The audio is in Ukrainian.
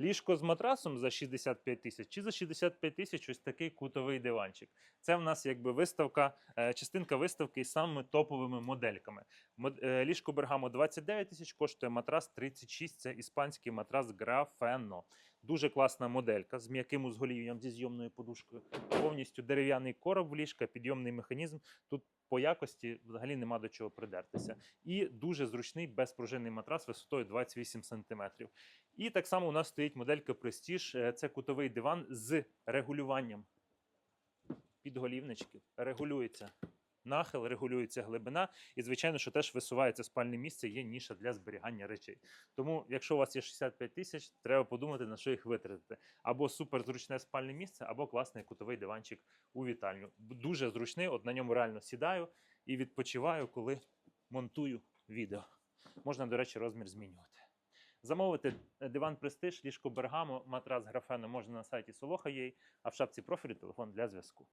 Ліжко з матрасом за 65 тисяч чи за 65 тисяч ось такий кутовий диванчик. Це в нас якби виставка, е, частинка виставки із самими топовими модельками. Е, Ліжко Бергамо 29 тисяч, коштує матрас 36. Це іспанський матрас Графено. Дуже класна моделька з м'яким узголів'ям зі зйомною подушкою. Повністю дерев'яний короб в ліжка, підйомний механізм. Тут по якості взагалі нема до чого придертися. І дуже зручний безпружинний матрас висотою 28 см. І так само у нас стоїть моделька Prestige. Е, Це кутовий диван з регулюванням підголівничків. Регулюється нахил, регулюється глибина, і, звичайно, що теж висувається спальне місце, є ніша для зберігання речей. Тому, якщо у вас є 65 тисяч, треба подумати, на що їх витратити. Або суперзручне спальне місце, або класний кутовий диванчик у вітальню. Дуже зручний, от на ньому реально сідаю і відпочиваю, коли монтую відео. Можна, до речі, розмір змінювати. Замовити е, диван Престиж, ліжко Бергамо, матрас графено можна на сайті Soloha.ua, а в шапці профілю телефон для зв'язку.